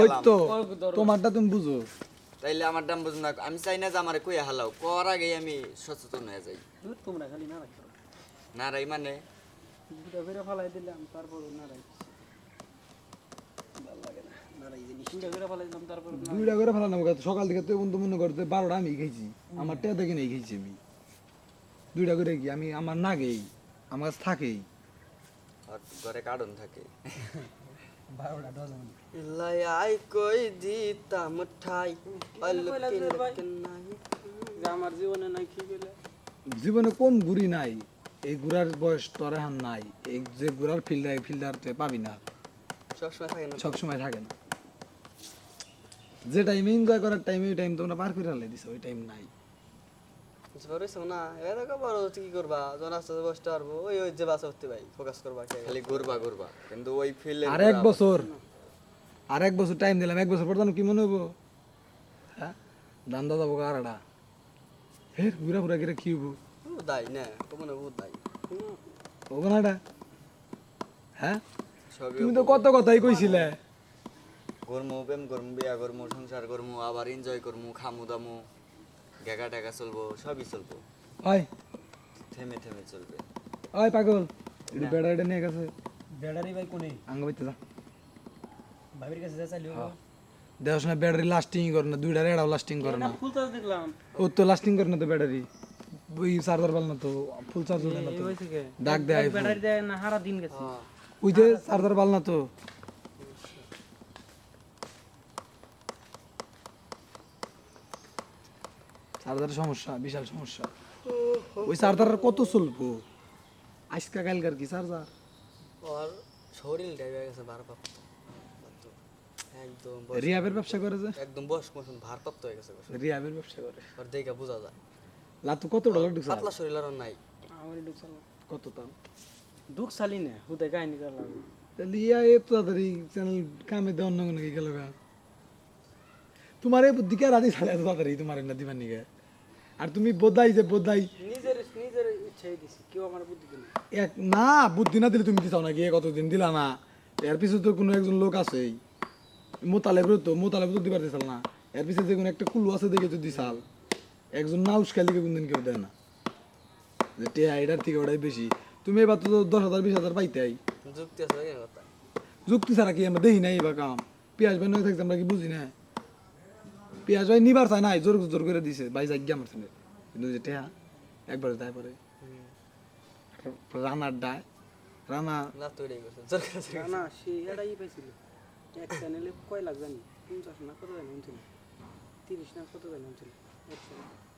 ওই। তো তোমারটা তুমি বুঝো। তাইলে আমার দাম বুঝুন না। আমি চাই না যে আমার কই হালাও। কর আগে আমি সচেতন হয়ে যাই। তোমরা খালি না রাখো না রাই মানে? দুটা ফেরে ফালাই দিলাম তারপর না দুইটা করে ফেলানো সকাল থেকে তো বন্ধু মনে করতে বারোটা আমি খেয়েছি আমার টেয়া দেখে নেই খেয়েছি আমি। দুইটা করে কি? আমি আমার না গেই আমার কাছে থাকেই। আর ঘরে কার্টুন থাকে। বারোটা ডজন লাই কই দিতাম ঠাই আমার জীবনে নাই কি গেলে জীবনে কোন গুড়ি নাই এই ঘুরার বয়স তোর এখন নাই এই যে ঘুরার ফিল্ডার ফিল্ডার তুই পাবি না। সবসময় থাকে না। সব সময় থাকে না। যে টাইমে এনজয় করার টাইমে ওই টাইম তোমরা পার করে দিছো ওই টাইম নাই। বুঝতে না এবার তো বড় হচ্ছে কি করবা? যখন আস্তে আস্তে বসতে পারব ওই ওই যে বাসা উঠতে ভাই ফোকাস করবা খালি ঘুরবা ঘুরবা। কিন্তু ওই ফিল্ডে আর এক বছর। আর এক বছর টাইম দিলাম। এক বছর পর জানো কি মনে হব হ্যাঁ? দান্দা যাব কারাডা হে ঘুরা ঘুরা গেলে কি হব দাই না। কমনে বহুত দাই ওখানাটা হ্যাঁ? তুমি তো কত কথাই কইছিলে। গরমু প্রেম করমু বিয়া করমু সংসার করমু আবার এনজয় করমু খামু দামু। গেগা টেগা চলবো সবই চলবো। ওই থেমে থেমে চলবে। ওই পাগল। বেড়াটা নিয়ে গেছে। ব্যাটারি ভাই কোনে? আঙ্গ বাইতে যা। ভাবির কাছে যা চালিও দেওয়ার সময় ব্যাটারি লাস্টিং করে না দুইটা রেড়াও লাস্টিং করে না। ফুল চার্জ দেখলাম। ও তো লাস্টিং করে না তো ব্যাটারি ওই চার্জার পাল না তো ফুল চার্জ হলে না তো। ডাক দেয় ব্যাটারি দেয় না সারা দিন গেছে ওই যে চার্জার পাল না তো। চার্জারের সমস্যা বিশাল সমস্যা। ওই চার্জার কত চলবো? আজকা কালকার কি চার্জার আর শরীরটাই হয়ে গেছে ভারপ্রাপ্ত। একদম রিয়াবের ব্যবসা করে যে। একদম বয়স মতন ভারপ্রাপ্ত হয়ে গেছে। রিয়াবের ব্যবসা করে। আর দেখে বোঝা যায়। লাতু কত ডলার ঢুকছে? পাতলা শরীর আর নাই। আমার দুঃখ চালাম কত দাম দুঃখ চালি না হুদায় কাহিনী করলাম তাহলে ইয়া এত তাড়াতাড়ি চ্যানেল কামে দেওয়া অন্য কোনো কি গেল গা। তোমার এই বুদ্ধি কে রাজি এত তাড়াতাড়ি তোমার না দিবার নিগে? আর তুমি বোধাই যে বোধাই। এক না বুদ্ধি না দিলে তুমি দিছাও নাকি? এ কতদিন দিলা না? এর পিছনে তো কোনো একজন লোক আছেই। মোতালেব তো মোতালেব তো দিবার দিছাল না। এর পিছনে যে কোনো একটা কুলু আছে দেখে তো দিছাল একজন না উস্কালিকে কোনদিন কেউ দেয় না। যে টে এটার থেকে ওটাই বেশি। তুমি এবার তো দশ হাজার বিশ হাজার পাইতেই যুক্তি ছাড়া কি আমরা দেখি নাই এবার কাম? পেঁয়াজ ভাই নয় থাকছে আমরা কি বুঝি না? পেঁয়াজ ভাই নিবার চায় নাই জোর জোর করে দিছে ভাই যাই আমার ছেলে কিন্তু যে টেহা একবার তাই পরে। রানার ডায় রানা না তো এটাই করছে জোর করে জোর করে। না সে এটাই পাইছিল। এক চ্যানেলে কয় লাখ জানি পঞ্চাশ না কত জানি তিরিশ না কত জানি শুনছিল এক চ্যানেলে